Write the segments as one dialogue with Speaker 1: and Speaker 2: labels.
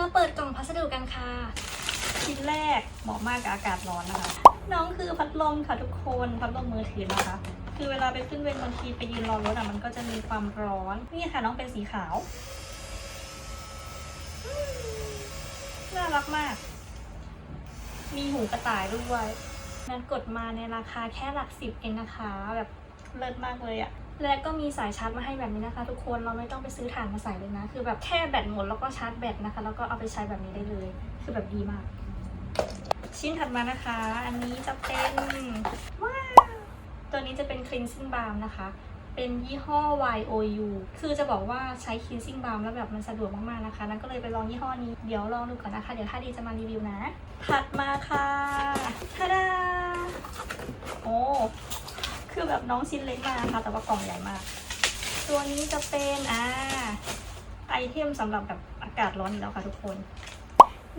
Speaker 1: มาเปิดกล่องพัสดุกันค่ะ ชิ้นแรกเหมาะมากกับอากาศร้อนนะคะ น้องคือพัดลมค่ะทุกคนพัดลมมือถือนะคะ คือเวลาไปขึ้นเวรบางทีไปยืนรอรถอะมันก็จะมีความร้อน นี่ค่ะน้องเป็นสีขาวอืมน่ารักมาก มีหูกระต่ายด้วยนั้นกดมาในราคาแค่หลักสิบเองนะคะ แบบเลิศมากเลยอะ และก็มีสายชาร์จมาให้แบบนี้นะคะ ทุกคนเราไม่ต้องไปซื้อถ่านมาใส่เลยนะ คือแบบแค่แบตหมดแล้วก็ชาร์จแบตนะคะ แล้วก็เอาไปใช้แบบนี้ได้เลย คือแบบดีมาก ชิ้นถัดมานะคะ อันนี้จะเป็นว้าวตัวนี้จะเป็น cleansing balm นะคะเป็นยี่ห้อ YOU คือจะบอกว่าใช้ cleansing balm แล้วแบบมันสะดวกมากๆนะคะ นั้นก็เลยไปลองยี่ห้อนี้ เดี๋ยวลองดูก่อนนะคะ เดี๋ยวถ้าดีจะมารีวิวนะ ถัดมาค่ะทาดาโอ้ คือแบบน้องชิ้นเล็กมากนะคะ แต่ว่ากล่องใหญ่มาก ตัวนี้จะเป็นอ่าไอเทมสำหรับแบบอากาศร้อนอีกแล้วค่ะทุกคน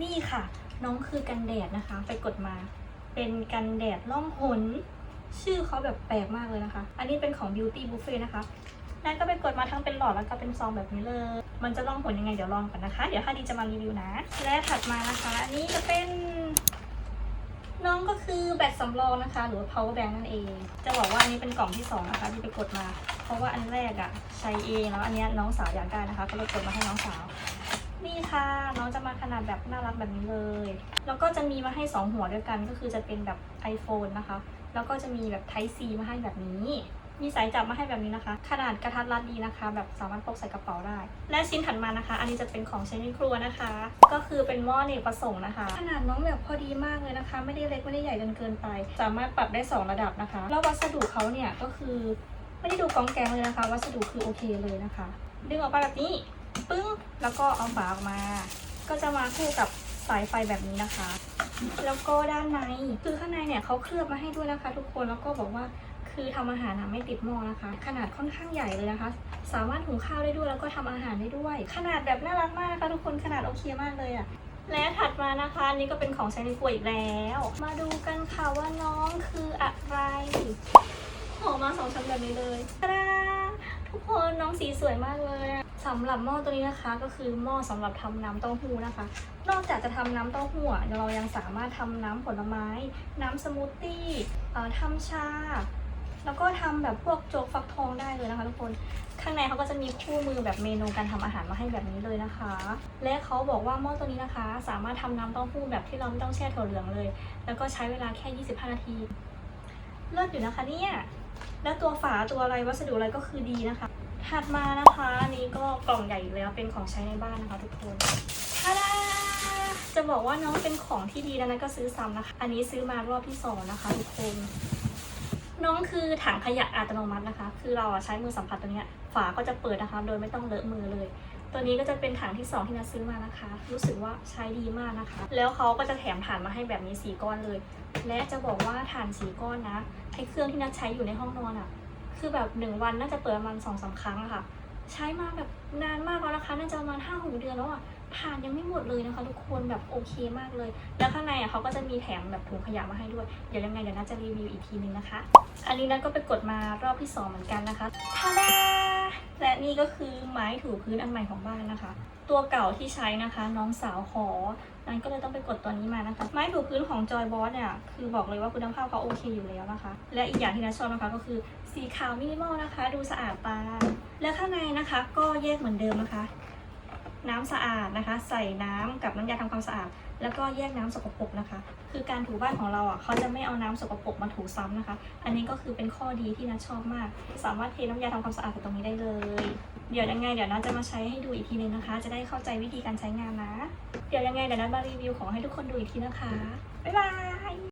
Speaker 1: นี่ค่ะ น้องคือกันแดดนะคะ ไปกดมา เป็นกันแดดล่องหน ชื่อเขาแบบแปลกมากเลยนะคะ อันนี้เป็นของ Beauty Buffet นะคะนั่นก็ไปกดมาทั้งเป็นหลอดแล้วก็เป็นซองแบบนี้เลย มันจะล่องหนยังไงเดี๋ยวลองก่อนนะคะ เดี๋ยวถ้าดีจะมารีวิวนะ และถัดมานะคะ อันนี้จะเป็น น้องก็คือแบตสำรองนะคะ หรือ power bank นั่นเอง จะบอกว่าอันนี้เป็นกล่องที่สองนะคะที่ไปกดมา เพราะว่าอันแรกอะใช้เองแล้วอันนี้น้องสาวอยากได้นะคะ ก็เลยกดมาให้น้องสาว นี่ค่ะน้องจะมาขนาดแบบน่ารักแบบนี้เลย แล้วก็จะมีมาให้ 2 หัวด้วยกันก็คือจะเป็นแบบ iPhone นะคะ แล้วก็จะมีแบบ Type C มาให้แบบนี้ มีสายจับมาให้แบบนี้นะคะ ขนาดกระทัดรัดดีนะคะ แบบสามารถพกใส่กระเป๋าได้ และชิ้นถัดมานะคะ อันนี้จะเป็นของใช้ในครัวนะคะ ก็คือเป็นหม้อเนกประสงค์นะคะ ขนาดน้องแบบพอดีมากเลยนะคะ ไม่ได้เล็กไม่ได้ใหญ่จนเกินไป สามารถปรับได้ 2 ระดับนะคะ แล้ววัสดุเขาเนี่ยก็คือไม่ได้ดูกองแกงเลยนะคะ วัสดุคือโอเคเลยนะคะ ดึงออกมาแบบนี้ปึ้งแล้วก็เอาฝาออกมา ก็จะมาคู่กับสายไฟแบบนี้นะคะ แล้วก็ด้านในคือข้างในเนี่ยเขาเคลือบมาให้ด้วยนะคะ ทุกคนแล้วก็บอกว่า คือทำอาหารนะไม่ติดหม้อนะคะ ขนาดค่อนข้างใหญ่เลยนะคะ สามารถหุงข้าวได้ด้วยแล้วก็ทำอาหารได้ด้วย ขนาดแบบน่ารักมากนะคะทุกคนขนาดโอเคมากเลยอะ่ะและถัดมานะคะนนี้ก็เป็นของใช้ในครัวอีกแล้ว มาดูกันค่ะว่าน้องคืออะไรออกมาสองชั้นแบบนี้เลยตาทุกคนน้องสีสวยมากเลยสำหรับหม้อตัวนี้นะคะ ก็คือหม้อสำหรับทำน้ำเต้าหู้นะคะ นอกจากจะทำน้ำเต้าหู้เรายังสามารถทำน้ำผลไม้ น้ำสมูทตี้ทำชา แล้วก็ทำแบบพวกโจ๊กฟักทองได้เลยนะคะทุกคน ข้างในเขาก็จะมีคู่มือแบบเมนูการทำอาหารมาให้แบบนี้เลยนะคะ และเขาบอกว่าหม้อตัวนี้นะคะ สามารถทำน้ำเต้าหู้แบบที่เราไม่ต้องแช่ถั่วเหลืองเลย แล้วก็ใช้เวลาแค่ 25 นาที เลิศอยู่นะคะเนี่ย แล้วตัวฝาตัวอะไรวัสดุอะไรก็คือดีนะคะ ถัดมานะคะอันนี้ก็กล่องใหญ่แล้วเป็นของใช้ในบ้านนะคะ ทุกคนทาดาจะบอกว่าน้องเป็นของที่ดีแล้วนะก็ซื้อซ้ำนะคะ อันนี้ซื้อมารอบที่สองนะคะทุกคน คือถังขยะอัตโนมัตินะคะ คือเราใช้มือสัมผัสตัวนี้ฝาก็จะเปิดนะคะ โดยไม่ต้องเลอะมือเลย ตัวนี้ก็จะเป็นถังที่สองที่นัดซื้อมานะคะ รู้สึกว่าใช้ดีมากนะคะ แล้วเขาก็จะแถมถ่านมาให้แบบนี้สี่ก้อนเลย และจะบอกว่าถ่านสีก้อนนะไอ้เครื่องที่นัดใช้อยู่ในห้องนอนอะ่ะ คือแบบหนึ่งวันน่าจะเปิดประมาณสองสามครั้งอะค่ะ ใช้มาแบบนานมากแล้วนะคะ น่าจะประมาณห้าหกเดือนแล้วอะ่ะ ถ่านยังไม่หมดเลยนะคะ ทุกคนแบบโอเคมากเลย แล้วข้างในอะเขาก็จะมีแถมแบบถุงขยะมาให้ด้วย เดี๋ยวยังไงเดี๋ยวน่าจะรีวิวอีกทีนึงนะคะ อันนี้นัดก็ไปกดมารอบที่สองเหมือนกันนะคะทาดาและนี่ก็คือไม้ถูพื้นอันใหม่ของบ้านนะคะ ตัวเก่าที่ใช้นะคะ น้องสาวขอนั้นก็เลยต้องไปกดตัวนี้มานะคะ ไม้ถูพื้นของจอยบอสเนี่ยคือบอกเลยว่าคุณภาพเขาโอเคอยู่แล้วนะคะ และอีกอย่างที่นัทชอบนะคะก็คือสีขาวมินิมอลนะคะ ดูสะอาดตาและข้างในนะคะก็แยกเหมือนเดิมนะคะ น้ำสะอาดนะคะ ใส่น้ำกับน้ำยาทำความสะอาด แล้วก็แยกน้ำสกปรกนะคะ คือการถูบ้านของเราอะเขาจะไม่เอาน้ำสกปรกมาถูซ้ำนะคะ อันนี้ก็คือเป็นข้อดีที่นัทชอบมาก สามารถเทน้ำยาทำความสะอาดตรงนี้ได้เลย เดี๋ยวยังไงเดี๋ยวนัทจะมาใช้ให้ดูอีกทีนึงนะคะ จะได้เข้าใจวิธีการใช้งานนะ เดี๋ยวยังไงเดี๋ยวนัทมารีวิวของให้ทุกคนดูอีกทีนะคะบ๊ายบาย